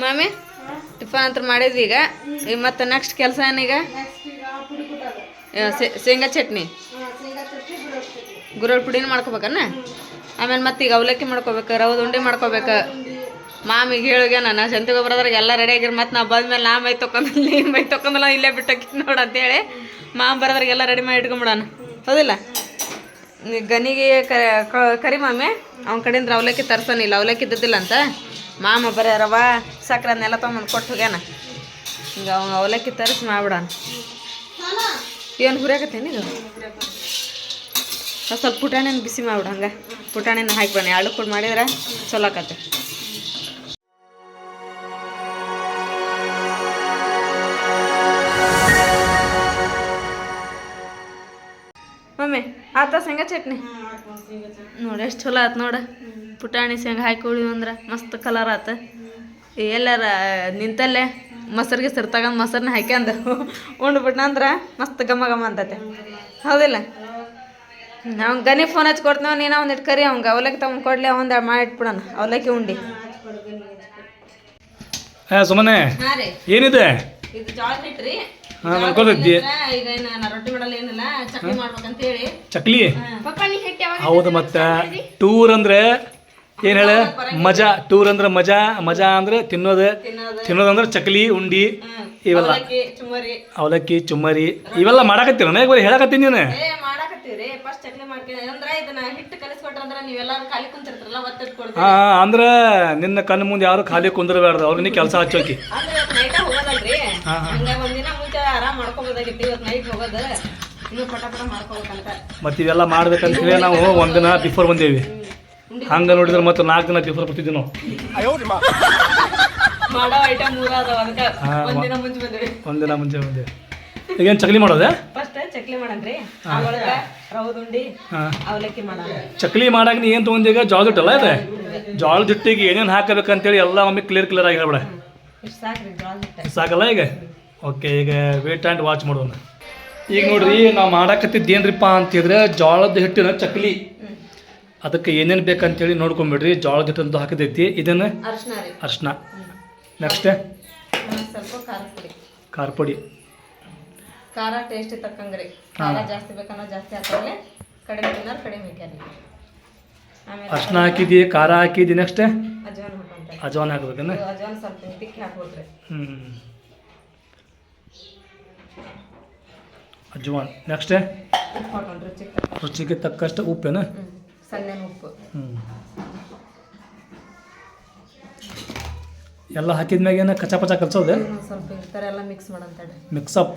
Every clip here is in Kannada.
ಮಾಮಿ ಟಿಫನ್ ಅಂತ ಮಾಡಿದ್ವಿ ಈಗ. ಮತ್ತೆ ನೆಕ್ಸ್ಟ್ ಕೆಲಸ ಏನೀಗ? ಶೇಂಗಾ ಚಟ್ನಿ. ಗುರಳ್ ಪುಡಿನ ಮಾಡ್ಕೋಬೇಕನ್ನ ಆಮೇಲೆ ಮತ್ತೆ ಈಗ ಅವಲಕ್ಕಿ ಮಾಡ್ಕೋಬೇಕು ರವದ ಉಂಡೆ ಮಾಡ್ಕೋಬೇಕು. ಮಾಮಿಗೆ ಹೇಳಿಗೆ ನಾನು ಸಂತಿ ಗೊಬ್ಬರದ್ರಾಗ ಎಲ್ಲ ರೆಡಿ ಆಗಿರ್ ಮತ್ತೆ ನಾವು ಬಂದ್ಮೇಲೆ ನಾ ಮೈ ತೊಕೊಂದಿಲ್ಲ ನೀ ಮೈ ತೊಕೊಂದಿಲ್ಲ ಇಲ್ಲೇ ಬಿಟ್ಟಕ್ಕೆ ನೋಡು ಅಂತೇಳಿ ಮಾಮ ಬರೋದ್ರಾಗ ಎಲ್ಲ ರೆಡಿ ಮಾಡಿ ಇಟ್ಕೊಂಬಿಡೋಣ. ಹೌದಿಲ್ಲ? ಗನಿಗೆ ಕರಿ ಮಾಮೆ ಅವ್ನ ಕಡೆಯಿಂದ ಅವಲಕ್ಕಿ ತರ್ಸನಿಲ್ಲ. ಅವಲಕ್ಕಿ ಇದ್ದಿದ್ದಿಲ್ಲ ಅಂತ ಮಾಮ ಬರೀ ರವ ಸಕ್ಕರೆ ಅದನ್ನೆಲ್ಲ ತೊಗೊಂಬಂದು ಕೊಟ್ಟು ಹೋಗ್ಯಾನ. ಹಿಂಗೆ ಅವ್ನು ಅವಲಕ್ಕಿ ತರಿಸಿ ಮಾಡ್ಬಿಡಾನ. ಏನು ಹುರಿಯಾಕತ್ತೇನಿ ಇದು? ಸ್ವಲ್ಪ ಪುಟಾಣಿನ ಬಿಸಿ ಮಾಡ್ಬಿಡು ಹಂಗೆ. ಪುಟಾಣಿನ ಹಾಕಿ ಬನ್ನಿ. ಎರಡು ಕೂಡ ಮಾಡಿದ್ರೆ ಚಲೋ ಆಕತ್ತೆ ಆತ ಶೇಂಗಾ ಚಟ್ನಿ? ನೋಡಿ ಎಷ್ಟು ಚಲೋ ಆತು ನೋಡ. ಪುಟಾಣಿ ಶೇಂಗಾ ಹಾಕಿ ಉಳಿವು ಅಂದ್ರೆ ಮಸ್ತ್ ಕಲರ್ ಆತ. ಎಲ್ಲಾರ ನಿಂತಲ್ಲೇ ಮೊಸರು ಗಿಸರು ತಗೊಂಡು ಮೊಸರನ್ನ ಹಾಕ್ಯಂದು ಉಂಡ್ಬಿಟ್ನ ಅಂದ್ರೆ ಮಸ್ತ್ ಘಮ ಘಮ ಅಂತತೆ. ಹೌದಿಲ್ಲ? ನಾವು ಗನಿ ಫೋನ್ ಹಚ್ಚಿ ಕೊಡ್ತೀವಿ ನೀನು ಇಟ್ಟು ಕರಿ ಅವಂಗೆ ಅವಲಕ್ಕಿ ತಗೊಂಡು ಕೊಡ್ಲಿ ಅವಂದ ಮಾಡಿಟ್ಬಿಡೋಣ ಅವಲಕ್ಕಿ ಉಂಡಿ. ಹಾ ಸುಮ್ಮನೆ ಹಾಂ ರೀ. ಏನಿದೆ? ಇದು ಜೋಳ ಹಿಟ್ರಿ ಹಾ ಅನ್ಕೋತಿದ್ದಿ ಈಗ ನಾನು ರೊಟ್ಟಿ ಮಾಡಲ್ಲ ಏನಿಲ್ಲ ಚಟ್ನಿ ಮಾಡ್ಬೇಕಂತೇಳಿ. ಚಕ್ಲಿ? ಹೌದು ಮತ್ತೆ ಟೂರ್ ಅಂದ್ರೆ ಏನ್ ಹೇಳ? ಮಜಾ ಟೂರ್ ಅಂದ್ರೆ ಮಜಾ ಮಜಾ ಅಂದ್ರೆ ತಿನ್ನೋದು. ತಿನ್ನೋದು. ತಿನ್ನೋದಂದ್ರೆ ಚಕ್ಲಿ ಉಂಡಿ ಇವೆಲ್ಲ. ಅವಲಕ್ಕಿ ಚುಮ್ಮರಿ. ಇವೆಲ್ಲ ಮಾಡಾಕತ್ತೀರ ನನಗೆ ಬರೀ ಹೇಳಕತ್ತೀನಿ ನೀನು. ಹಾ ಅಂದ್ರೆ ನಿನ್ನ ಕಣ್ಣು ಮುಂದೆ ಯಾರು ಖಾಲಿ ಕುಂದ್ರಬಾರ್ದು. ಅವ್ರಿಗೆ ಕೆಲಸ ಹಚ್ಚೋಕಿ. ಅಂದ್ರೆ ಇವತ್ತು ನೈಟ ಹೋಗೋದಲ್ರಿ ಹಂಗ ಒಂದಿನ ಮುಂಚೆ ಆರಾಮ್ ಮಾಡ್ಕೋಬೋದಾಗಿತ್ತು ಇವತ್ತು ನೈಟ್ ಹೋಗೋದು. ಇನ್ನು ಪಟ ಪಟ ಮಾಡ್ಕೋಬೇಕಂತ. ಮತ್ತೆ ಇವೆಲ್ಲ ಮಾಡ್ಬೇಕಂತ ಹೇಳಿ ನಾವು ಒಂದಿನ ಬಿಫೋರ್ ಬಂದೇವಿ. ಹಂಗ ನೋಡಿದ್ರೆ ಮತ್ತೆ ನಾಲ್ಕು ದಿನ ಬಿಫೋರ್ ಬರ್ತಿದ್ವಿ ನಾವು. ಮಾಡೋ ಐಟಮ್ ಮೂರ ಅದಾವ ಅದಕ್ಕೆ. ಒಂದಿನ ಮುಂಚೆ ಬಂದ್ವಿ. ಒಂದಿನ ಮುಂಚೆ ಬಂದೇವಿ. ಈಗೇನು ಚಕ್ಲಿ ಮಾಡೋದೆ? ಫಸ್ಟ್ ಚಕ್ಲಿ ಅವಲಕ್ಕಿ ಚಕ್ಲಿ ಮಾಡಾಗ ನೀ ಏನು ತೊಗೊಂಡೀಗ ಜೋಳ ಜುಟ್ಟಲ್ಲ ಇದೆ ಜೋಳ ಜುಟ್ಟಿಗೆ ಏನೇನು ಹಾಕಬೇಕಂತೇಳಿ ಎಲ್ಲ ಒಮ್ಮೆ ಕ್ಲಿಯರ್ ಕ್ಲಿಯರ್ ಆಗಿ ಹೇಳ್ಬೇಡ. ಸಾಕಲ್ಲ ಈಗ? ಓಕೆ ಈಗ ವೇಟ್ ಆ್ಯಂಡ್ ವಾಚ್ ಮಾಡೋಣ. ಈಗ ನೋಡ್ರಿ ನಾವು ಮಾಡಾಕತ್ತಿದ್ದು ಏನ್ರಿಪ್ಪ ಅಂತಿದ್ರೆ ಜೋಳದ ಹಿಟ್ಟಿನ ಚಕ್ಲಿ. ಅದಕ್ಕೆ ಏನೇನು ಬೇಕಂತೇಳಿ ನೋಡ್ಕೊಂಬಿಡ್ರಿ ಜೋಳದ ಹಿಟ್ಟಂತ ಹಾಕಿದೈತಿ. ಇದನ್ನು ಅರ್ಶನ ನೆಕ್ಸ್ಟ್ ಖಾರ ಪುಡಿ. ಖಾರ ಟೇಸ್ಟ್ ತಕ್ಕಂಗ್ರಿ ಖಾರ ಜಾಸ್ತಿ ಬೇಕನ್ನೋ ಜಾಸ್ತಿ ಹಾಕಿದ್ರೆ ಕಡಿಮೆ ತಿನ್ನೋರು ಕಡಿಮೆ ಹಾಕ್ಯಾರಿ ಆಮೇಲೆ ಅರ್ಶನ ಹಾಕಿದಿ ಖಾರ ಹಾಕಿದಿ ನೆಕ್ಸ್ಟ್ ಅಜವಾನ್ ಹಾಕ್ಬೇಕನ್ನ ಅಜ್ವಾನ್ ಸ್ವಲ್ಪ ತಿಕ್ಕಿ ಹಾಕ್ಬಿಡ್ರಿ ಹ್ಞೂ ಅಜ್ವಾನ್ ನೆಕ್ಸ್ಟ್ ಉಪ್ಪು ರುಚಿಗೆ ತಕ್ಕ ರುಚಿಗೆ ತಕ್ಕಷ್ಟು ಉಪ್ಪೇನ? ಹ್ಞೂ ಸಣ್ಣ ಉಪ್ಪು. ಹ್ಞೂ ಎಲ್ಲ ಏನು ಕಚ್ಚಾ ಪಚಾ ಕಲ್ಸೋದು? ಇನ್ನೊಂದ್ ಸ್ವಲ್ಪ ಈ ಥರ ಎಲ್ಲ ಮಿಕ್ಸ್ ಮಾಡಂತೇಳಿ ಮಿಕ್ಸಪ್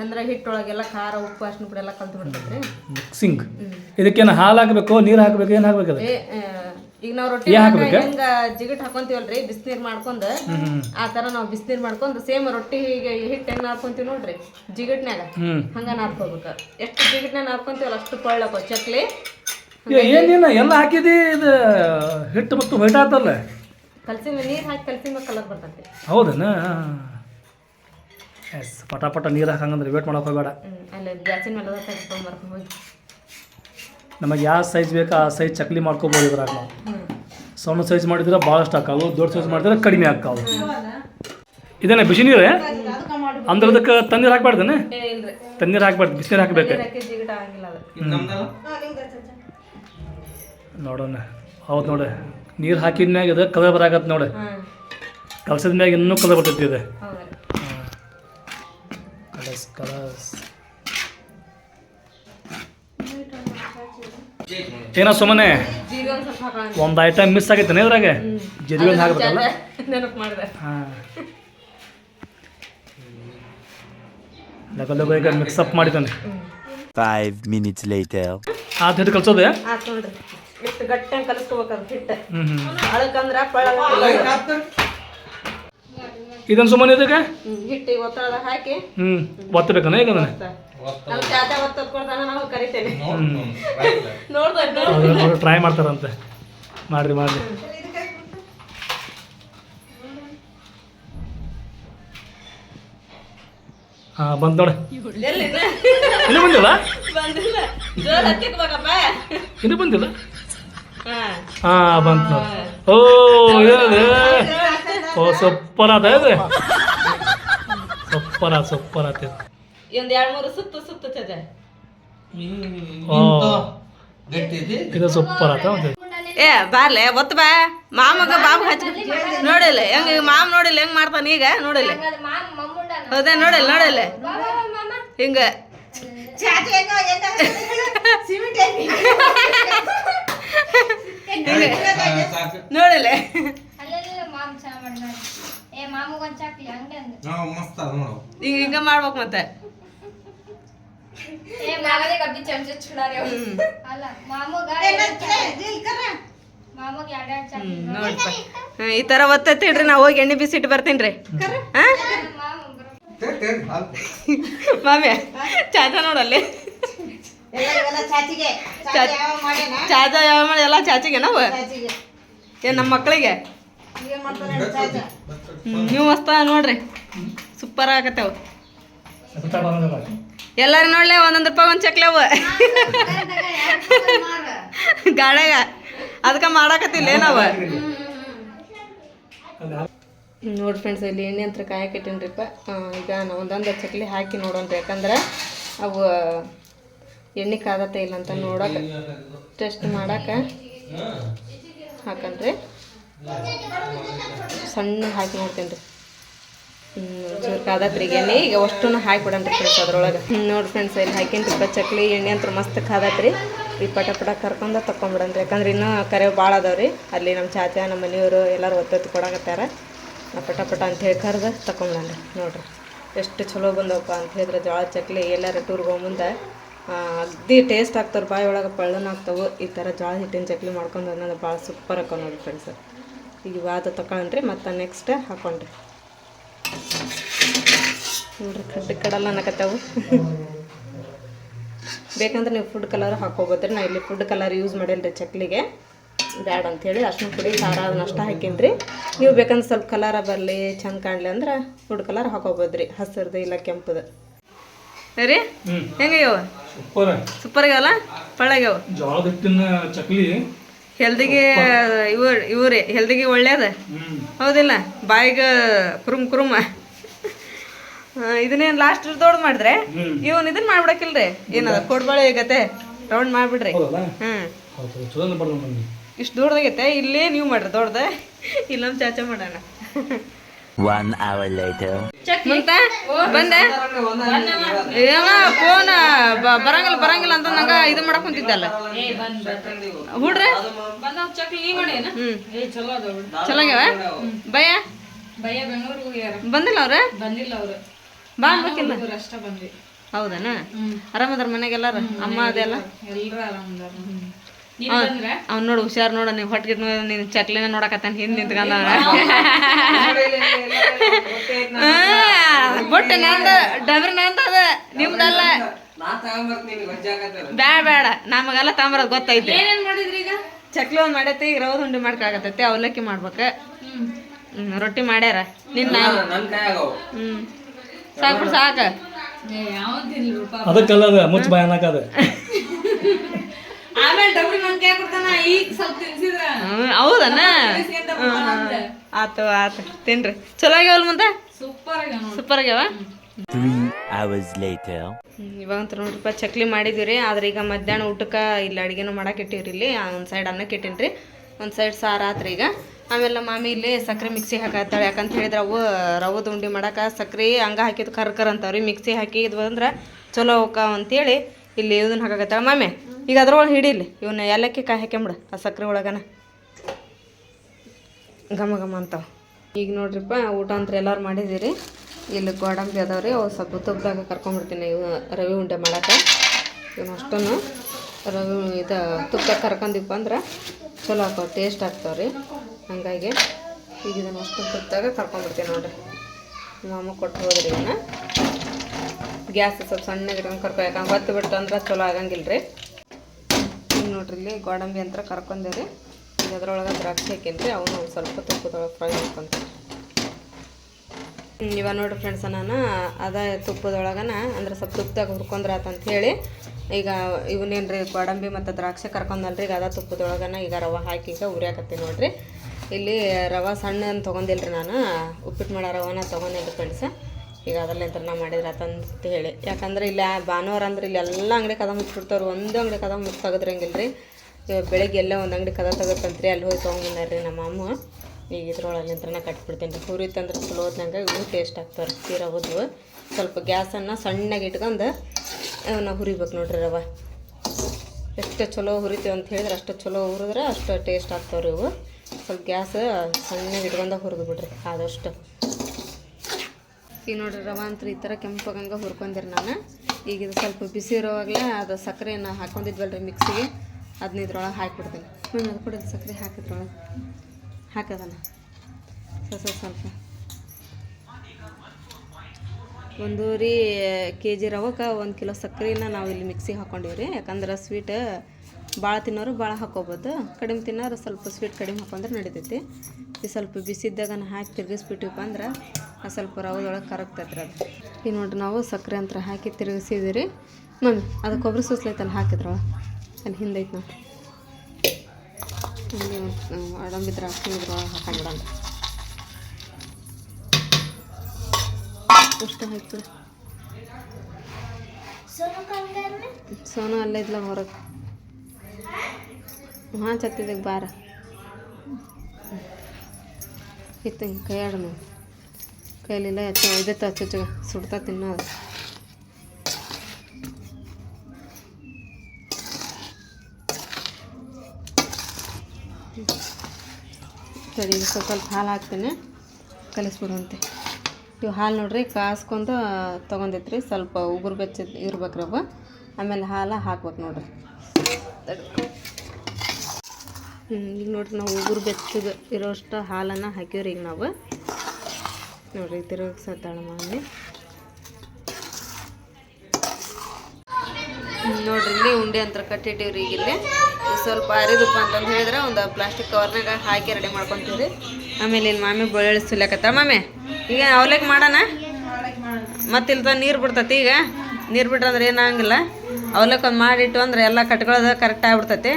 ಅಂದ್ರೆ ಹಿಟ್ಟೊಳಗೆಲ್ಲ ಖಾರ ಉಪ್ಪು ಅರ್ಶಿನ ಪುಡಿ ಎಲ್ಲ ಕಲ್ತು ಬಿಡ್ತೈತ್ರಿ ಮಿಕ್ಸಿಂಗ್ ಇದಕ್ಕೇನು ಹಾಲು ಹಾಕಬೇಕು ನೀರು ಹಾಕಬೇಕು ಏನು ಹಾಕಬೇಕು ಅದು? ಏ ಆ, ಈಗ ನಾವು ರೊಟ್ಟಿ? ಹೆಂಗ ಜಿಗಟ್ ಹಾಕೊಂತೀವಲ್ರಿ ಬಿಸಿನೀರ್ ಮಾಡ್ಕೊಂಡ್. ಆ ತರ ನಾವು ಬಿಸಿನೀರ್ ಮಾಡ್ಕೊಂಡ್ ಸೇಮ್ ರೊಟ್ಟಿ ಹೀಗೆ ಹಿಟ್ಟು ಹೆಂಗ್ ನಾರ್ಕೊಂತೀವಿ ನೋಡ್ರಿ ಜಿಗಟ್ನ್ಯಾಗ. ಹಂಗ ನಾದ್ಕೋಬೇಕು ಎಷ್ಟು ಜಿಗಟ್ನ್ಯಾಗ ನಾರ್ಕೊಂತೀವಲ್ಲ ಅಷ್ಟು ಕೊಳ್ಳಕ ಚಕ್ಲಿ. ಏನೇನ ಎಲ್ಲ ಹಾಕಿದಿ ಇದು ಹಿಟ್ಟು ಮತ್ತು ಹೊಯ್ಟ ಆತಲ್ಲ? ಕಲ್ಸಿ ನೀರ್ ಹಾಕಿ ಕಲ್ಸಿ ಮೇಲೆ ಕಲರ್ ಬರ್ತೈತಿ. ಹೌದನ? ಎಸ್ ಪಟ ಪಟ ನೀರು ಹಾಕಂಗಂದ್ರೆ ವೇಟ್ ಮಾಡೋಕೆ ಹೋಗಬೇಡ. ಅಲ್ಲ ಗ್ಯಾಸಿನ ಮೇಲೆ ಹೋಗಿ. ನಮಗೆ ಯಾವ ಸೈಜ್ ಬೇಕೋ ಆ ಸೈಜ್ ಚಕ್ಲಿ ಮಾಡ್ಕೋಬೋದು ಇದ್ರಾಗ ನಾವು. ಸಣ್ಣ ಸೈಜ್ ಮಾಡಿದ್ರೆ ಭಾಳಷ್ಟು ಹಾಕಾವು ದೊಡ್ಡ ಸೈಜ್ ಮಾಡಿದ್ರೆ ಕಡಿಮೆ ಹಾಕಾವು ಇದೇನೆ ಬಿಸಿ ನೀರು? ಅಂದ್ರೆ ಅದಕ್ಕೆ ತಣ್ಣೀರು ಹಾಕ್ಬಾರ್ದೇನೆ? ತಣ್ಣೀರು ಹಾಕ್ಬಾರ್ದು ಬಿಸಿನೀರು ಹಾಕ್ಬೇಕು. ನೀರ್ ಹಾಕಿ ಜಿಗಟ್ ಆಗಂಗಿಲ್ಲ ಅದು. ನೋಡೋಣ. ಹೌದು ನೋಡಿ. ನೀರು ಹಾಕಿದ ಮ್ಯಾಗ ಇದು ಕಲರ್ ಬರಾಗತ್ತೆ ನೋಡಿ. ಕಲಸಿದ ಮ್ಯಾಗ ಇನ್ನೂ ಕಲರ್ ಬರ್ತೈತಿ ಇದೆ. ಕಲಸ್ ಕಲರ್ಸ್ ಏನೋ ಸುಮ್ಮನೆ ಜೀರಿಗೆ ಸ್ವಲ್ಪ ಹಾಕೋಣ ಒಂದು ಐಟಮ್ ಮಿಸ್ ಆಗೈತೆ ಇದ್ರಾಗ? ಜೀರಿಗೆ ಒಂದು ಹಾಕ್ಬೇಕಲ್ಲ? ನೆನಪು ಮಾಡಿದೆ. ಹಾಂ. ಲಗ ಲಗ ಈಗ ಮಿಕ್ಸಪ್ ಮಾಡಿದ್ದಾನೆ. Five minutes later. ಆ ಹಿಟ್ಟು ಕಲ್ಸೋದೆ? ಆತ್ ಇಷ್ಟು ಹಿಟ್ಟು. ಪಳ ಇದನ್ನು ಸುಮ್ಮನೆ ಇದಕ್ಕೆ? ಹಿಟ್ಟು ಒತ್ತಡದಾಗ ಹಾಕಿ. ಹ್ಞೂ ಒತ್ತಬೇಕನ ಈಗ ಅದನ್ನು? ನಾವು ಕರಿತೇನೆ. ಟ್ರೈ ಮಾಡ್ತಾರಂತೆ. ಮಾಡ್ರಿ ಮಾಡ್ರಿ. ಹಾ ಬಂದ್ ನೋಡಿ. ಇನ್ನೂ ಬಂದಿಲ್ಲ? ಇನ್ನು ಬಂದಿಲ್ಲ? ಹಾ. ಬಂತ ಬಂತು ನೋಡಿ. ಓ ಇದೆ ಓ ಸೂಪರ್ ಆತ ಸೂಪರ್ ಆತ ಸೂಪರ್ ಆತ. ಒಂದ್ ಎರಡ್ ಮೂರು ಸುತ್ತು ಸುತ್ತು ಚಜ ಇದು ಸೂಪರ್ ಆತ ಏ ಬಾರ್ಲೆ ಒತ್ತು ಬಾ. ಮಾಮಗ ಬಾಬು ಹಚ್ಚ ನೋಡಿಲ್ಲ ಹೆಂಗ ಮಾಮ ನೋಡಿಲ್ಲ ಹೆಂಗ್ ಮಾಡ್ತಾನ ಈಗ? ನೋಡಿಲ್ಲ. ಹೌದಾ ನೋಡಿಲ್ಲ ನೋಡಿಲ್ಲ. ಹಿಂಗ. ನೋಡಿಲ್ಲ. ಹಿಂಗ ಮಾಡ್ಬೇಕು ಮತ್ತೆ. ನೋಡ್ಪ. ಈ ತರ ಒತ್ತಿಡ್ರಿ ನಾ ಹೋಗಿ ಎಣ್ಣೆ ಬಿಸಿ ಇಟ್ಟು ಬರ್ತೀನಿ ಹಾ? ಮಾಮ ಚಾಚಾ ನೋಡಲ್ಲಿ ಚಾಚಾ ಯಾವ ಮಾಡಿ ಎಲ್ಲ ಚಾಚಿಗೆ ನಾವು? ಏನ್ ನಮ್ಮ ಮಕ್ಕಳಿಗೆ ನೀವು ಮಸ್ತ ನೋಡ್ರಿ. ಸೂಪರ್ ಆಗತ್ತವ. ಎಲ್ಲಾರು ನೋಡ್ಲೆ ಒಂದೊಂದು ರೂಪಾಯಿ ಒಂದು ಚಕ್ಲವ ಗಾಡ್ಯಾಗ ಅದಕ್ಕೆ ಮಾಡಾಕತ್ತಿಲ್ಲ ಏನವ ನೋಡಿ ಫ್ರೆಂಡ್ಸ್ ಇಲ್ಲಿ ಎಣ್ಣೆ ಅಂತ ಆ, ಈಗ ನಾ ಒಂದೊಂದು ಚಕ್ಲಿ ಹಾಕಿ ನೋಡೋಣ ಯಾಕಂದ್ರೆ ಅವು ಎಣ್ಣೆ ಕಾದತ್ತೆ ಇಲ್ಲ ಅಂತ ನೋಡಕ್ಕೆ ಟೆಸ್ಟ್ ಮಾಡಕ್ಕೆ ಹಾಕನ್ರಿ. ಸಣ್ಣ ಹಾಕಿ ನೋಡ್ತೇನೆ ರೀ ಚೂರು ಕಾದತ್ರಿ ಈಗ ಅಷ್ಟನ್ನು ಹಾಕಿ ಬಿಡನ್ರಿ ಫ್ರೆಂಡ್ಸ್ ಅದ್ರೊಳಗೆ. ನೋಡಿ ಫ್ರೆಂಡ್ಸ್ ಇಲ್ಲಿ ಹಾಕಿನ್ರಿಪ್ಪ ಚಕ್ಲಿ, ಎಣ್ಣೆ ಅಂತ ಮಸ್ತ್ ಕಾದತ್ರಿ. ಈ ಪಟ ಪಟ ಕರ್ಕೊಂಡ ತಕೊಂಬಿಡನ್ರಿ ಯಾಕಂದ್ರೆ ಇನ್ನೂ ಕರೆ ಭಾಳ ಅದಾವ್ರಿ. ಅಲ್ಲಿ ನಮ್ಮ ಚಾತ ನಮ್ಮ ಮನೆಯವರು ಎಲ್ಲರೂ ಒತ್ತೊತ್ತು ಕೊಡಕತ್ತಾರ. ಪಟ ಪಟ ಅಂತ ಹೇಳಿ ಕರೆದು ತಕೊಂಬಿಡನ್ರಿ ನೋಡ್ರಿ, ಎಷ್ಟು ಚಲೋ ಬಂದವಪ್ಪ ಅಂತ ಹೇಳಿದ್ರೆ ಜೋಳ, ಚಕ್ಲಿ, ಎಲ್ಲಾರ ಟೂರ್ಗೆ ಮುಂದೆ ಅಗ್ದಿ ಟೇಸ್ಟ್ ಆಗ್ತಾರ ಬಾಯಿ ಒಳಗೆ ಪಳ್ಳನ ಆಗ್ತಾವೆ. ಈ ಥರ ಜೋಳ, ಹಿಟ್ಟಿನ ಚಕ್ಲಿ ಮಾಡ್ಕೊಂಡು ಅನ್ನೋದು ಭಾಳ ಸೂಪರ್ ಹಾಕೋ ನೋಡಿ ಫ್ರೆಂಡ್ಸ್ ಈಗ ಅದು ತಗೊಂಡ್ರಿ ಮತ್ತು ನೆಕ್ಸ್ಟ್ ಹಾಕೊಂಡ್ರಿ. ನೋಡ್ರಿ ಕಡ್ಡಿ ಕಡಲ್ಲ ಅನ್ನಕತ್ತವು. ಬೇಕಂದ್ರೆ ನೀವು ಫುಡ್ ಕಲರ್ ಹಾಕೋಬೋದ್ರಿ ನಾ ಇಲ್ಲಿ ಫುಡ್ ಕಲರ್ ಯೂಸ್ ಮಾಡಿಲ್ರಿ ಚಕ್ಲಿಗೆ. ಬ್ಯಾಡ ಅಂಥೇಳಿ ಅರ್ಶಿನ ಪುಡಿ ಖಾರ ಅದನ್ನ ಅಷ್ಟ ರೀ. ನೀವು ಬೇಕಂದ್ರೆ ಸ್ವಲ್ಪ ಕಲರ ಬರಲಿ ಚಂದ ಕಾಣಲಿ ಅಂದ್ರೆ ಫುಡ್ ಕಲರ್ ಹಾಕೋಬೋದ್ರಿ ಹಸಿರ್ದು ಇಲ್ಲ ಕೆಂಪದು. ರೀ ಸೂಪರ್. ಸೂಪರ್ ಆಗ್ಯಾವಲ್ಲ? ಪಳ್ಳಾಗ್ಯಾವ ಜೋಳದ ಹಿಟ್ಟಿನ ಚಕ್ಲಿ ಹೆಲ್ದಿಗೆ ಇವು ಇವ್ರಿ ಹೆಲ್ದಿಗೆ ಒಳ್ಳೇದ? ಹೌದಿಲ್ಲ? ಬಾಯಿಗೆ ಕುರುಮ್ ಕುರುಮ. ಇದನ್ನೇನು ಲಾಸ್ಟ್ ದೊಡ್ಡ ಮಾಡಿದ್ರೆ. ಇವನ್ ಇದನ್ನ ಮಾಡ್ಬಿಡಕಿಲ್ರಿ ಏನದ ಕೊಡ್ಬಾಳೆ ಆಗತ್ತೆ? ರೌಂಡ್ ಮಾಡ್ಬಿಡ್ರಿ. ಹ್ಮ್. ಇಷ್ಟು ದೊಡ್ಡದಾಗೈತೆ ಇಲ್ಲೇ ನೀವು ಮಾಡ್ರಿ ದೊಡ್ಡದ ಇಲ್ಲೊಂದು ಚಾಚಾ ಮಾಡೋಣ. One hour later. ಮುಂತ ಬಂದೆ? ಏನ ಫೋನ್ ಬರಂಗಿಲ್ಲ ಬರಂಗಿಲ್ಲ ಅಂತ ನಂಗ ಇದು ಮಾಡಕ್ ಕುಂತಿದ್ದಲ್ಲ ಹುಡ್ರೆ? ಚಲೋಗ್ಯಾವ? ಚಲೋ ಭಯ? ಬಂದಿಲ್ಲ ಅವ್ರ? ಬಾ ಅನ್ಬೇಕಿಲ್ಲ ಹೌದನ? ಆರಾಮದಾರ ಮನೆಗೆಲ್ಲಾರ? ಅಮ್ಮ ಅದೆಲ್ಲ ಅವ್ನು ನೋಡು ಹುಷಾರ್ ನೋಡ ನೀವು ಹೊಟ್ಟಿಗೆ ನೀನು ಚಕ್ಲಿನ ನೋಡಕತ್ತಾನ ಹಿಂದೆ ನಿಂತ್ಕೊಂಡ ಬೊಟ್ಟೆ ನಂದ ಡಬ್ರಿ ನಂದ ಅದ ನಿಮ್ದಲ್ಲ. ಬ್ಯಾಡ ಬೇಡ ನಮಗೆಲ್ಲ ತಾಂಬರೋದು ಗೊತ್ತೈತಿ. ಏನೇನ್ ಮಾಡಿದ್ರಿ ಈಗ? ಚಕ್ಲಿ ಒಂದ್ ಮಾಡೈತಿ ಈಗ ರವದ ಉಂಡಿ ಮಾಡ್ಕಾಗತ್ತೈತಿ ಅವಲಕ್ಕಿ ಮಾಡ್ಬೇಕ. ಹ್ಮ್. ರೊಟ್ಟಿ ಮಾಡ್ಯಾರ ನಿನ್ನ ಹ್ಮ್. ಸಾಕು ಸಾಕು. ಅದಕ್ಕೆಲ್ಲ ಅದು ಮುಚ್ಚ ಬಾಯ ಅನ್ನಕದ ಆಮೇಲೆ ಡಬ್ರಿ ನನ್ ಕೈ ಕೊಡ್ತಾನ ಈಗ ಸ್ವಲ್ಪ ತಿನ್ಸಿದ್ರ. ಹೌದನ? ಆತು ಆತು. ತಿನ್ರಿ. ಚಲೋ ಆಗ್ಯಾವಲ್ ಮುಂದೆ? ಸೂಪರ್ ಆಗ ಸೂಪರ್ ಆಗ್ಯಾವ? ಇವಾಗಂತ ನೋಡ್ರಿಪ್ಪ ಚಕ್ಲಿ ಮಾಡಿದ್ವಿ ರೀ. ಆದ್ರೆ ಈಗ ಮಧ್ಯಾಹ್ನ ಊಟಕ್ಕೆ ಇಲ್ಲಿ ಅಡುಗೆನೂ ಮಾಡಕ್ಕೆ ಇಟ್ಟಿವ್ರಿ ಇಲ್ಲಿ. ಒಂದು ಸೈಡ್ ಅನ್ನಕ್ಕೆ ಕೆಟ್ಟಿನ್ರಿ ರೀ ಒಂದು ಸೈಡ್ ಸಾರು ಆತ್ರಿ ಈಗ. ಆಮೇಲೆ ನಮ್ಮ ಮಾಮಿ ಇಲ್ಲಿ ಸಕ್ಕರೆ ಮಿಕ್ಸಿ ಹಾಕತ್ತಾಳೆ. ಯಾಕಂತ ಹೇಳಿದ್ರೆ ಅವು ರವದ ಉಂಡಿ ಮಾಡಕ್ಕೆ ಸಕ್ಕರೆ ಹಂಗೆ ಹಾಕಿದ್ದು ಕರ್ ಕರ್ ಅಂತಾವ್ರಿ ಮಿಕ್ಸಿ ಹಾಕಿದ್ವು ಅಂದ್ರೆ ಚಲೋ ಅವಕ್ಕ ಅಂತೇಳಿ. ಇಲ್ಲಿ ಇದನ್ನ ಹಾಕಾಕತ್ತಾಳೆ. ಮಾಮೆ, ಈಗ ಅದ್ರೊಳಗೆ ಹಿಡೀಲಿ ಇವನ್ನ ಏಲಕ್ಕಿ ಕಾಯಿ ಹಾಕ್ಯಂಬಿಡು ಆ ಸಕ್ಕರೆ ಒಳಗನ. ಘಮ ಘಮ ಅಂತಾವ. ಈಗ ನೋಡ್ರಿಪ್ಪ, ಊಟ ಅಂತ ಎಲ್ಲರೂ ಮಾಡಿದ್ದೀರಿ. ಇಲ್ಲಿ ಗೋಡಂಬಿ ಅದಾವ್ರಿ, ಅವು ಸ್ವಲ್ಪ ತುಪ್ಪದಾಗ ಕರ್ಕೊಂಡ್ಬಿಡ್ತೀನಿ ಇವು ರವಿ ಉಂಡೆ ಮಾಡಕ್ಕೆ ಇವನ್ನ ಅಷ್ಟನ್ನು ರವಿ ಇದು ತುಪ್ಪ ಕರ್ಕೊಂಡಿಪ್ಪ ಅಂದ್ರೆ ಚಲೋ ಆಗ್ತಾವ ಟೇಸ್ಟ್ ಆಗ್ತಾವ್ರಿ. ಹಂಗಾಗಿ ಈಗ ಇದನ್ನ ಅಷ್ಟು ತುಪ್ಪದಾಗ ಕರ್ಕೊಂಡ್ಬಿಡ್ತೀನಿ ನೋಡ್ರಿ. ಮಾಮ ಕೊಟ್ಟು ಹೋದ್ರಿ ಇವನ್ನ ಗ್ಯಾಸ್ ಸ್ವಲ್ಪ ಸಣ್ಣಗೆ ಇಟ್ಕೊಂಡು ಕರ್ಕೊ ಯಾಕಂದ್ರೆ ಹೊತ್ತು ಬಿಟ್ಟು ಅಂದ್ರೆ ಚಲೋ ಆಗಂಗಿಲ್ಲ ರೀ ನೋಡ್ರಿ ಇಲ್ಲಿ ಗೋಡಂಬಿ ಅಂತ ಕರ್ಕೊಂಡೇವ್ರಿ. ಈಗ ಅದ್ರೊಳಗೆ ದ್ರಾಕ್ಷಿ ಹಾಕೇನ್ರಿ ಅವನು ಸ್ವಲ್ಪ ತುಪ್ಪದೊಳಗೆ ಫ್ರೈ ಮಾಡ್ಕೊಂತೀನಿ. ಹ್ಮ್, ಇವಾಗ ನೋಡ್ರಿ ಫ್ರೆಂಡ್ಸ್ ನಾನು ಅದ ತುಪ್ಪದೊಳಗನ ಅಂದ್ರೆ ಸ್ವಲ್ಪ ತುಪ್ಪದಾಗ ಹುರ್ಕೊಂಡ್ರ ಅಂತ ಹೇಳಿ ಈಗ ಇವನೇನ್ರಿ ಗೋಡಂಬಿ ಮತ್ತು ದ್ರಾಕ್ಷಿ ಕರ್ಕೊಂಡಲ್ರಿ ಈಗ ಅದ ತುಪ್ಪದೊಳಗನ ಈಗ ರವೆ ಹಾಕಿ ಈಗ ಉರಿಯಾಕತ್ತೀನಿ ನೋಡ್ರಿ. ಇಲ್ಲಿ ರವೆ ಸಣ್ಣ ತೊಗೊಂಡಿಲ್ರಿ ನಾನು ಉಪ್ಪಿಟ್ಟು ಮಾಡೋ ರವನ ರೀ ಫ್ರೆಂಡ್ಸ್ ಈಗ ಅದರಲ್ಲಿಂತ ನಾ ಮಾಡಿದ್ರೆ ಆತಂತ ಹೇಳಿ. ಯಾಕಂದ್ರೆ ಇಲ್ಲ ಭಾನುವಾರ ಅಂದ್ರೆ ಇಲ್ಲಿ ಎಲ್ಲ ಅಂಗಡಿ ಕದ ಮುಚ್ಚಿಬಿಡ್ತಾವ್ರಿ. ಒಂದು ಅಂಗಡಿ ಕದ ಮುಚ್ಚಿ ತೆಗೆದ್ರಂಗಿಲ್ರಿ ಬೆಳಗ್ಗೆ ಎಲ್ಲೇ ಒಂದು ಅಂಗಡಿ ಕದ ತೆಗತ್ತಂತ್ರಿ ಅಲ್ಲಿ ಹೋಗಿ ತೊಗೊಂಬಂದಾರ್ರಿ ನಮ್ಮ ಅಮ್ಮ. ಈಗ ಇದ್ರೊಳಗೆ ನಿಂತ್ರನ ಕಟ್ಬಿಡ್ತೀನಿ. ರೀ ಹುರಿತಂದ್ರೆ ಚಲೋ ಹೊತ್ನಾಗ ಇವು ಟೇಸ್ಟ್ ಆಗ್ತಾವೆ ಸೀರ ಸ್ವಲ್ಪ ಗ್ಯಾಸನ್ನು ಸಣ್ಣಗೆ ಇಟ್ಕೊಂಡು, ಅವನ್ನ ಹುರಿಬೇಕು ನೋಡ್ರಿ ರವ. ಎಷ್ಟು ಚಲೋ ಹುರಿತೀವಿ ಅಂತ ಹೇಳಿದ್ರೆ ಅಷ್ಟು ಚಲೋ ಹುರಿದ್ರೆ ಅಷ್ಟು ಟೇಸ್ಟ್ ಆಗ್ತಾವ್ರಿ ಇವು. ಸ್ವಲ್ಪ ಗ್ಯಾಸ್ ಸಣ್ಣಗೆ ಇಟ್ಕೊಂಡ ಹುರಿದು ಬಿಡ್ರಿ ಆದಷ್ಟು. ಈಗ ನೋಡ್ರಿ ರವೆ ಅಂತ ಈ ಥರ ಕೆಂಪಗಂಗೆ ಹುರ್ಕೊಂಡಿರಿ ನಾನು. ಈಗ ಇದು ಸ್ವಲ್ಪ ಬಿಸಿ ಇರೋವಾಗಲೇ ಅದು ಸಕ್ಕರೆನ ಹಾಕ್ಕೊಂಡಿದ್ವಲ್ರಿ ಮಿಕ್ಸಿಗೆ. ಅದನ್ನ ಇದ್ರೊಳಗೆ ಹಾಕಿಬಿಡ್ತೀನಿ. ಹ್ಞೂ ಅದು ಕೂಡ ಸಕ್ಕರೆ ಹಾಕಿದ್ರೊಳಗೆ. ಹಾಕದನ? ಸ್ವಲ್ಪ ಸ್ವಲ್ಪ. ಒಂದೂವರೆ ಕೆ ಜಿ ರವಕ್ಕೆ ಒಂದು ಕಿಲೋ ಸಕ್ಕರೆನ ನಾವು ಇಲ್ಲಿ ಮಿಕ್ಸಿಗೆ ಹಾಕ್ಕೊಂಡಿವ್ರಿ ಯಾಕಂದ್ರೆ ಸ್ವೀಟ್ ಭಾಳ ತಿನ್ನೋರು ಭಾಳ ಹಾಕೋಬೋದು. ಕಡಿಮೆ ತಿನ್ನೋರು ಸ್ವಲ್ಪ ಸ್ವೀಟ್ ಕಡಿಮೆ ಹಾಕೊಂಡ್ರೆ ನಡಿತೈತಿ. ಸ್ವಲ್ಪ ಬಿಸಿದ್ದಾಗ ಹಾಕಿ ತಿರ್ಗಿಸ್ಬಿಟ್ಟಿವಪ್ಪ ಅಂದ್ರೆ ಅದು ಸ್ವಲ್ಪ ರವದೊಳಗೆ ಕರಗ್ತೈತೆ ರೀ ಅದು. ಈಗ ನೋಡ್ರಿ, ನಾವು ಸಕ್ಕರೆ ಅಂತ ಹಾಕಿ ತಿರುಗಿಸಿದಿರಿ ಮಮ್ಮಿ ಅದು ಕೊಬ್ಬರಿ ಸುಸ್ಲೈತಲ್ಲಿ ಹಾಕಿದ್ರೊಳಗೆ ಅಲ್ಲಿ ಹಿಂದೈತೆ ನಾವು ಅಡಂಬಿದ್ರೆ ಇದ್ರೊಳಗೆ ಹಾಕೊಂಡ್ಬಿಡಂದ್ರೆ ಅಷ್ಟು ಹಾಕಿ ಸೋನು ಅಲ್ಲೇ ಇದ್ಲ ಹೊರಗೆ. ಹಾಂ ಚತ್ತಿದಾಗ ಬಾರ. ಇತ್ತು ಕೈ ನೋಡಿ ಕೈಲಿಲ್ಲ ಹಚ್ಚು ಹಚ್ಚ ಸುಡ್ತಾ ತಿನ್ನೋದು ಸರಿ ಸ್ವಲ್ಪ ಸ್ವಲ್ಪ ಹಾಲು ಹಾಕ್ತೇನೆ. ಕಲಿಸ್ಬಿಡುವಂತೆ. ಇವು ಹಾಲು ನೋಡ್ರಿ, ಕಾಸ್ಕೊಂಡು ತೊಗೊಂಡೈತ್ರಿ ಸ್ವಲ್ಪ ಉಗುರು ಬೆಚ್ಚ ಇರ್ಬೇಕ್ರಿ ಅವ ಆಮೇಲೆ ಹಾಲು ಹಾಕ್ಬೇಕು ನೋಡ್ರಿ. ಈಗ ನೋಡ್ರಿ ನಾವು ಉಗುರು ಬೆಚ್ಚಗೆ ಇರೋಷ್ಟು ಹಾಲನ್ನು ಹಾಕಿವ್ರಿ ಈಗ ನಾವು. ನೋಡ್ರಿ ತಿರುಗಿಸತ್ತಾಳ ಮಾಡಿ ನೋಡ್ರಿ, ಇಲ್ಲಿ ಉಂಡೆ ಅಂತ ಕಟ್ಟಿಟ್ಟಿವ್ರಿ ಈಗ ಇಲ್ಲಿ. ಸ್ವಲ್ಪ ಅರಿದಪ್ಪ ಅಂತಂದು ಹೇಳಿದ್ರೆ ಒಂದು ಪ್ಲಾಸ್ಟಿಕ್ ಕವರ್ನಾಗ ಹಾಕಿ ರೆಡಿ ಮಾಡ್ಕೊತೀವಿ ಆಮೇಲೆ ಇಲ್ಲಿ ಮಾಮಿ ಬೆಳ್ಳುಳ್ಳಿ ಸುಲಿಯಕತ್ತ. ಮಾಮಿ, ಈಗ ಅವಲೇಕ್ ಮಾಡೋಣ? ಮತ್ತೆ ಇಲ್ಲಿ ನೀರು ಬಿಡ್ತತಿ ಈಗ? ನೀರು ಬಿಟ್ರಂದ್ರೆ ಏನಾಗಂಗಿಲ್ಲ. ಅವಲೇಕ್ ಒಂದು ಮಾಡಿಟ್ಟು ಅಂದ್ರೆ ಎಲ್ಲ ಕಟ್ಕೊಳ್ಳೋದು ಕರೆಕ್ಟ್ ಆಗ್ಬಿಡ್ತತಿ.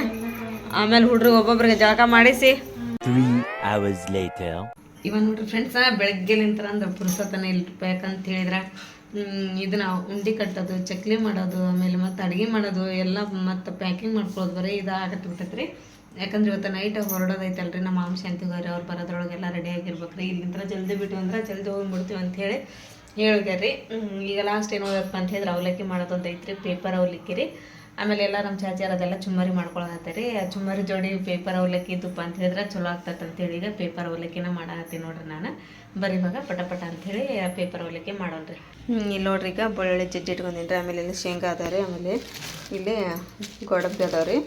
ಆಮೇಲೆ ಹುಡ್ರಿಗೆ ಒಬ್ಬೊಬ್ರಿಗೆ ಜಳಕ ಮಾಡಿಸಿ. ಇವಾಗ ನೋಡ್ರಿ ಫ್ರೆಂಡ್ಸ್ ಬೆಳಗ್ಗೆ ನಿಂತರ ಅಂದ್ರೆ ಪುರುಸತನ ಇಲ್ಬೇಕಂತ ಹೇಳಿದ್ರೆ ಇದನ್ನ ಉಂಡಿ ಕಟ್ಟೋದು, ಚಕ್ಲಿ ಮಾಡೋದು, ಆಮೇಲೆ ಮತ್ತೆ ಅಡುಗೆ ಮಾಡೋದು, ಎಲ್ಲ ಮತ್ತೆ ಪ್ಯಾಕಿಂಗ್ ಮಾಡ್ಕೊಳ್ಳೋದು ಬರೀ ಇದು ಆಗತ್ತೆ ಬಿಟ್ಟೈತ್ರಿ. ಯಾಕಂದ್ರೆ ಇವತ್ತು ನೈಟ್ ಹೊರಡೋದೈತಲ್ರಿ, ನಮ್ಮ ಮಾಮ ಶಾಂತಿಗೋರಿ ಅವ್ರು ಬರೋದ್ರೊಳಗೆಲ್ಲ ರೆಡಿ ಆಗಿರ್ಬೇಕು ರೀ ಇಲ್ಲಿಂದ ಜಲ್ದಿ ಬಿಟ್ಟು ಅಂದ್ರೆ ಜಲ್ದಿ ಹೋಗ್ಬಿಡ್ತೀವಿ ಅಂತ ಹೇಳಿ ಹೇಳಿದ್ರಿ ಈಗ ಲಾಸ್ಟ್ ಏನು ಹೋಗಪ್ಪ ಅಂತ ಹೇಳಿದ್ರೆ, ಅವಲಕ್ಕಿ ಮಾಡೋದು ಅಂತ ಐತ್ರಿ ಪೇಪರ್ ಅವಲಕ್ಕಿ ರೀ ಆಮೇಲೆ ಎಲ್ಲ ನಮ್ಮ ಚಾಚಾರ ಅದೆಲ್ಲ ಚುಮ್ಮರಿ ಮಾಡ್ಕೊಳಕತ್ತಾರೆ. ಆ ಚುಮ್ಮರಿ ಜೋಡಿ ಪೇಪರ್ ಅವಲಕ್ಕಿ ತುಪ್ಪ ಅಂತ ಹೇಳಿದ್ರೆ ಚಲೋ ಆಗ್ತೈತೆ ಅಂತೇಳಿ ಈಗ ಪೇಪರ್ ಅವಲಕ್ಕಿನ ಮಾಡಕತ್ತೀನಿ ನೋಡ್ರಿ ನಾನು. ಬರೀ ಇವಾಗ ಪಟ ಪಟ ಅಂಥೇಳಿ ಪೇಪರ್ ಅವಲಕ್ಕಿ ಮಾಡೋಣ್ರಿ. ಇಲ್ಲಿ ನೋಡ್ರಿ ಈಗ ಬೆಳ್ಳುಳ್ಳಿ ಜಜ್ಜಿ ಇಟ್ಕೊಂಡಿನ್ರಿ. ಆಮೇಲೆ ಇಲ್ಲಿ ಶೇಂಗಾ ಅದಾವೆ ಆಮೇಲೆ ಇಲ್ಲಿ ಗೋಡಂಬಿ ಅದಾವೆ ರೀ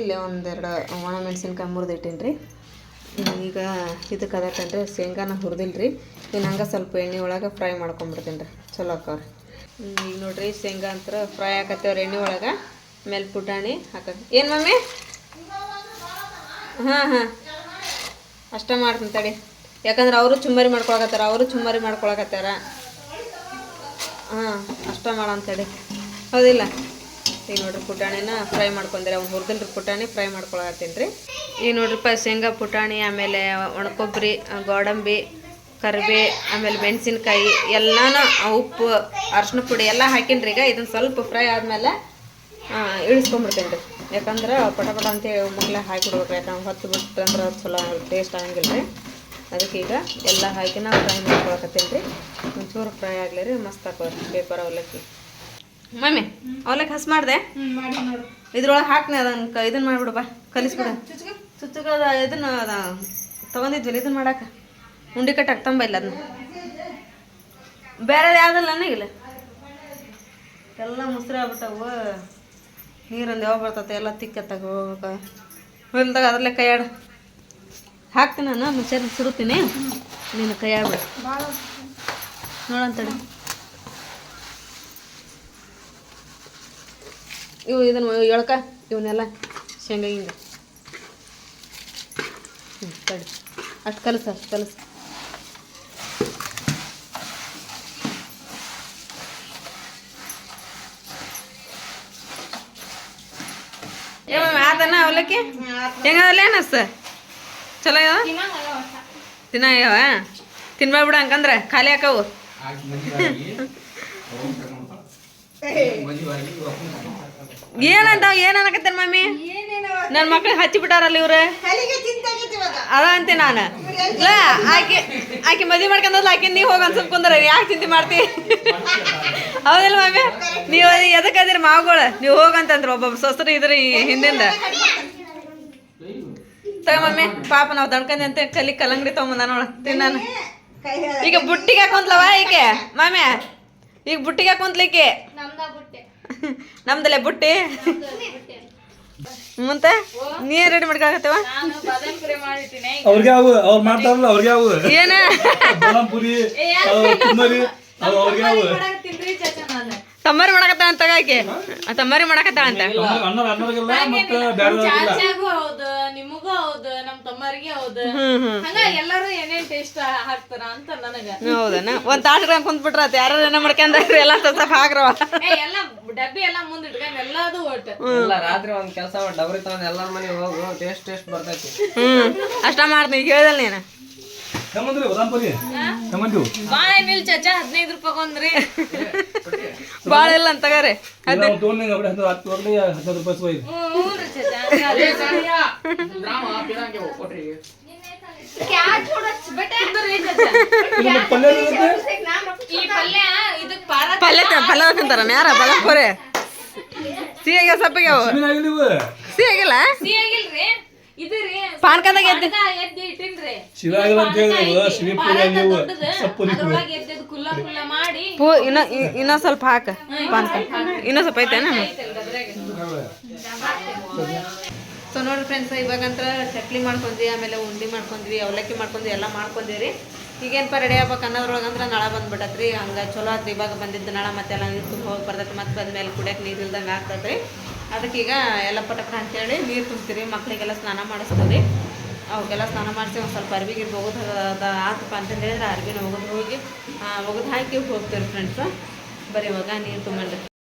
ಇಲ್ಲಿ ಒಂದೆರಡು ಒಣ ಮೆಣಸಿನ್ಕಾಯಿ ಮುರಿದು ಇಟ್ಟೀನಿ ಈಗ ಇದಕ್ಕೆ ಅದಕ್ಕಂದ್ರೆ ಶೇಂಗಾನ ಹುರಿದಿಲ್ಲ ರೀ ಇನ್ನು ಹಂಗೆ ಸ್ವಲ್ಪ ಎಣ್ಣೆ ಒಳಗೆ ಫ್ರೈ ಮಾಡ್ಕೊಂಬಿಡ್ತೀನಿ ರೀ ಚಲೋ ಆಕವ್ರಿ. ಈಗ ನೋಡ್ರಿ, ಶೇಂಗಾ ಅಂತರ ಫ್ರೈ ಹಾಕತ್ತೇವ್ರಿ ಎಣ್ಣೆ ಒಳಗೆ. ಆಮೇಲೆ ಪುಟಾಣಿ ಹಾಕ ಏನು ಮಮ್ಮಿ? ಹಾಂ ಹಾಂ. ಅಷ್ಟ ಮಾಡ್ತೀನಿ ತಡಿ. ಯಾಕಂದ್ರೆ ಅವರು ಚುಮ್ಮರಿ ಮಾಡ್ಕೊಳಕತ್ತಾರ, ಅವರು ಚುಮ್ಮರಿ ಮಾಡ್ಕೊಳಕತ್ತಾರ. ಹಾಂ, ಅಷ್ಟ ಮಾಡಂತೇಳಿ ಹೌದಿಲ್ಲ? ಈಗ ನೋಡ್ರಿ, ಪುಟಾಣಿನ ಫ್ರೈ ಮಾಡ್ಕೊಂಡ್ರೆ ಅವ್ನು ಹುರಿದಿಲ್ರಿ ಪುಟಾಣಿ ಫ್ರೈ ಮಾಡ್ಕೊಳಕತ್ತೀನಿ ರೀ. ಈಗ ನೋಡ್ರಿಪ್ಪ, ಶೇಂಗಾ, ಪುಟಾಣಿ, ಆಮೇಲೆ ಒಣಕೊಬ್ಬರಿ, ಗೋಡಂಬಿ ಕರಿಬೇ ಆಮೇಲೆ ಮೆಣಸಿನ್ಕಾಯಿ ಎಲ್ಲಾನು ಉಪ್ಪು ಅರ್ಶಿನ ಪುಡಿ ಎಲ್ಲ ಹಾಕಿನ್ರಿ ಈಗ. ಇದನ್ನು ಸ್ವಲ್ಪ ಫ್ರೈ ಆದಮೇಲೆ ಇಳಿಸ್ಕೊಂಬಿಡ್ತೀನಿ ರೀ. ಯಾಕಂದ್ರೆ ಪಟ ಪಟ ಅಂತೇಳಿ ಮುಗ್ಲೆ ಹಾಕಿಬಿಡ್ಬೇಕು ಯಾಕಂದ್ರೆ ಹೊತ್ತು ಬಿಟ್ಟಂದ್ರೆ ಚಲೋ ಟೇಸ್ಟ್ ಆಗಂಗಿಲ್ಲ ರೀ. ಅದಕ್ಕೆ ಈಗ ಎಲ್ಲ ಹಾಕಿ ನಾವು ಫ್ರೈ ಮಾಡ್ಕೊಳಕತ್ತೀನಿ ರೀ. ಒಂಚೂರು ಫ್ರೈ ಆಗಲಿ ರೀ ಮಸ್ತ್ ಹಾಕೋರಿ ಪೇಪರ್ ಅವಲಕ್ಕಿ. ಮಮ್ಮಿ ಅವಲಕ್ಕಿ ಹಸ್ ಮಾಡಿದೆ? ಇದ್ರೊಳಗೆ ಹಾಕ್ನಿ ಅದನ್ನು ಕ ಇದನ್ನು ಮಾಡಿಬಿಡು ಬಾ. ಕಲಿಸ್ಬಿಡು. ಚುಚ್ಚಗ ಇದನ್ನು ಅದ ತೊಗೊಂಡಿದ್ವಿಲ್ಲ ಇದನ್ನು ಮಾಡಕ್ಕೆ ಉಂಡಿ ಕಟ್ಟಕ್ಕೆ ತಂಬ ಇಲ್ಲ ಅದನ್ನ ಬೇರೆ ಯಾವ್ದಲ್ಲ ಇಲ್ಲ ಎಲ್ಲ ಮುಸ್ರಿ ಆಗ್ಬಿಟ್ಟವು. ನೀರೊಂದು ಯಾವ ಬರ್ತತೆ? ಎಲ್ಲ ತಿಕ್ಕತ್ತಾಗ ಹೋಗ್ಬೇಕು. ಹೊಲ್ದಾಗ ಅದ್ರಲ್ಲೇ ಕೈಯಾಡ ಹಾಕ್ತೀನಿ ನಾನು ಮುಂಚೆ ಸುರುತ್ತೀನಿ. ನೀನು ಕೈಯಾಡ್ಬಿಡು ನೋಡಂತಡಿ ಇವು ಇದನ್ನು ಎಳ್ಕ, ಇವನ್ನೆಲ್ಲ ಶೇಂಗಾ ಹಿಂಗ ಹ್ಞೂ ಅಷ್ಟು ಕಲಸ ಅಷ್ಟು ಕಲಸ. ಆಗತ್ತನ ಅವಲಕ್ಕಿ ಹೆಂಗದಲ್ಲ ಏನಸ್ತ ಚಲೋ ಒಟ್ಟ ತಿನ್ನ ಯಾವ ತಿನ್ಬೇಡ ಹಂಗಂದ್ರೆ ಖಾಲಿ ಹಾಕವು. ಏನಂತ ಏನ್ ಅನ್ನಕತ್ತೇನ್ ಮಮ್ಮಿ? ನನ್ನ ಮಕ್ಳಿಗೆ ಹಚ್ಚಿ ಬಿಟ್ಟಾರಲ್ಲ ಇವ್ರು ಅದ ಅಂತೆ ನಾನು. ಇಲ್ಲ ಆಕೆ ಆಕೆ ಮದುವೆ ಮಾಡ್ಕೊಂಡಲ್ಲ ಆಕೆ ನೀ ಹೋಗಿ ಅನ್ಸಪ್ ಕುಂದ್ರ ಯಾಕೆ ಚಿಂತೆ ಮಾಡ್ತಿ? ಹೌದಿಲ್ಲ ಮಮ್ಮಿ ನೀವು ಎದಕ್ಕೆ ಅದಿರಿ ಮಾವುಗಳು? ನೀವು ಹೋಗಂತಂದ್ರ ಒಬ್ಬೊಬ್ಬ ಸೊಸರು ಇದ್ರಿ ಹಿಂದಿಂದ. ತಗ ಮಮ್ಮಿ ಪಾಪ ನಾವು ತಡ್ಕೊಂಡಿ ಅಂತ ಕಲಿ ಕಲ್ಲಂಗಡಿ ತಗೊಂಬಂದ ನೋಡ ತಿನ್ನಾನು ಈಗ ಬುಟ್ಟಿಗೆ ಹಾಕೊಂತ್ಲವ ಈಕೆ? ಮಾಮಿ ಈಗ ಬುಟ್ಟಿಗೆ ಹಾಕೊಂತ್ಲಿಕ್ಕೆ ನಮ್ದಲ್ಲೇ ಬುಟ್ಟಿ? ಬುಟ್ಟೆ ಮುಂತೆ ನೀ ರೆಡಿ ಮಾಡ್ಕೊಳಕತ್ತವ? ಅವ್ರಿಗೆ ಅವು ಅವ್ರು ಮಾಡ್ತಾರಲ್ಲ ಅವ್ರಿಗೆ ಅವು ಏನ? ಪುರಿ ಅವ್ರಿಗೆ ಅವು ತಮ್ಮರಿ ಮಾಡಕತ್ತಾಳ ಅಂತ ಆಕೆ. ತಮ್ಮರಿ ಮಾಡಕತ್ತಾಳ ಅಂತ. ಚಾಚಾಗೂ ಹೌದು ನಿಮಗೂ ಹೌದು ನಮ್ ತಮ್ಮರಿಗೆ ಹೌದು. ಹಂಗ ಎಲ್ಲಾರು ಏನೇನ್ ಟೇಸ್ಟ್ ಹಾಕ್ತಾರ ಅಂತ ನನಗ. ಹೌದನ? ಒಂದ್ ತಾಟ್ ಕುಂತ್ಬಿಟ್ರ ಕುಂತ್ ಬಿಟ್ರ ಯಾರು ಏನ ಮಾಡ್ಕೊಂಡ್ರಿ ಎಲ್ಲ ಸ್ವಲ್ಪ ಹಾಕ್ರವ. ಎಲ್ಲ ಡಬ್ಬಿ ಎಲ್ಲ ಮುಂದ್ ಇಟ್ಕೊಂಡ್ ಎಲ್ಲಾದು ಒಟ್ಟು. ಇಲ್ಲ ರಾತ್ರಿ ಒಂದ್ ಕೆಲಸ ಡಬರಿ ತಗೊಂಡ್ ಎಲ್ಲಾರ ಮನೆಗೆ ಹೋಗು ಟೇಸ್ಟ್ ಟೇಸ್ಟ್ ಬರ್ತೈತಿ. ಹ್ಮ್. ಅಷ್ಟ ಮಾಡ್ತೀನಿ ಈಗ ಹೇಳ್ದಲ್ಲ ನೀನು. ಹೆಂಗಂದ್ರಿ ಬಾದಾಮ್ ಪುರಿ ಹೆಂಗಂದಿವು ಬಾ ಹದಿನೈದು ರೂಪಾಯಿ ಕೊಂದ್ರಿ. ಬಾಳ ಇಲ್ಲ ಅಂತ ತಗಾರೆ ನಾವು ತೊಗೊಂಡು ಅವ್ರಿಗೆ ಹತ್ತು ಹತ್ತು ಹೋಗ್ಲಿ ಹದಿನೈದು ರೂಪಾಯಿ ಸೋಯ್ ರೀ ಕ್ಯಾಟ್ ಹೊಡಚ್ ಇರುತ್ತೆ ಈ ಪಾರ ಯಾರ ಸಪ್ಪಿಗೆ ಮೀನ್ ಆಗಿಲ್ಲ ಇವು ಸಿಹಿಗಿಲ್ಲ ಸಿಹಿಯಾಗಿಲ್ರಿ ಇದು ರೀ ಪಾನ್ಕದಾಗ ಎದ್ದು ಎದ್ದು ಇಟ್ಟಿನ್ರಿ. ಶಿವ ಅಂತ ಹೇಳಿದ್ರು ಶ್ರೀಪುರಿ ಪಾನಕ ಆಗಿವು ಅದ್ರೊಳಗೆ ಎದ್ದೆದ್ದು ಕುಲ್ಲ ಕುಲ್ಲ ಮಾಡಿ ಪೂ ಇನ್ನ ಸ್ವಲ್ಪ ಹಾಕ ಪಾನ್ಕ. ಇನ್ನ ಸ್ವಲ್ಪ ಐತೇನ ಸೊ ನೋಡ್ರಿ ಫ್ರೆಂಡ್ಸ್ ಇವಾಗಂತ್ರ ಚಟ್ಲಿ ಮಾಡ್ಕೊಂಡ್ವಿ ಆಮೇಲೆ ಉಂಡಿ ಮಾಡ್ಕೊಂಡ್ವಿ ಅವಲಕ್ಕಿ ಮಾಡ್ಕೊಂಡ್ವಿ ಎಲ್ಲ ಮಾಡ್ಕೊಂಡಿರಿ ಈಗೇನಪ್ಪ ರೆಡಿ ಆಗ್ಬೇಕು ಅನ್ನೋದ್ರೊಳಗಂದ್ರೆ ನಳ ಬಂದ್ಬಿಟ್ಟತ್ರಿ ಹಂಗೆ ಚಲೋ ಆತ್ರಿ ಇವಾಗ ಬಂದಿದ್ದು ನಳ ಮತ್ತೆಲ್ಲ ನೀರು ತುಂಬ ಹೋಗಿ ಬರ್ತೈತಿ ಮತ್ತೆ ಬಂದ್ಮೇಲೆ ಕುಡಿಯಕ್ ನೀರು ಇಲ್ದಂಗೆ ಆಗ್ತೈತ್ರಿ. ಅದಕ್ಕೆ ಈಗ ಎಲ್ಲ ಪಟಕ ಅಂತೇಳಿ ನೀರು ತುಂಬ್ತೀರಿ ಮಕ್ಕಳಿಗೆಲ್ಲ ಸ್ನಾನ ಮಾಡಿಸ್ತೀವಿ ಅವಕ್ಕೆಲ್ಲ ಸ್ನಾನ ಮಾಡಿಸಿ ಒಂದು ಸ್ವಲ್ಪ ಅರ್ಬಿಗೆ ಹೋಗೋದು ಆತಪ್ಪ ಅಂತಂದು ಹೇಳಿದ್ರೆ ಅರ್ಬಿನ ಒಗದು ಹೋಗಿ ಒಗೆದು ಹಾಕಿ ಹೋಗ್ತೀವಿ ಫ್ರೆಂಡ್ಸು ಬರೀ ಇವಾಗ ನೀರು ತುಂಬಂಡ್ರಿ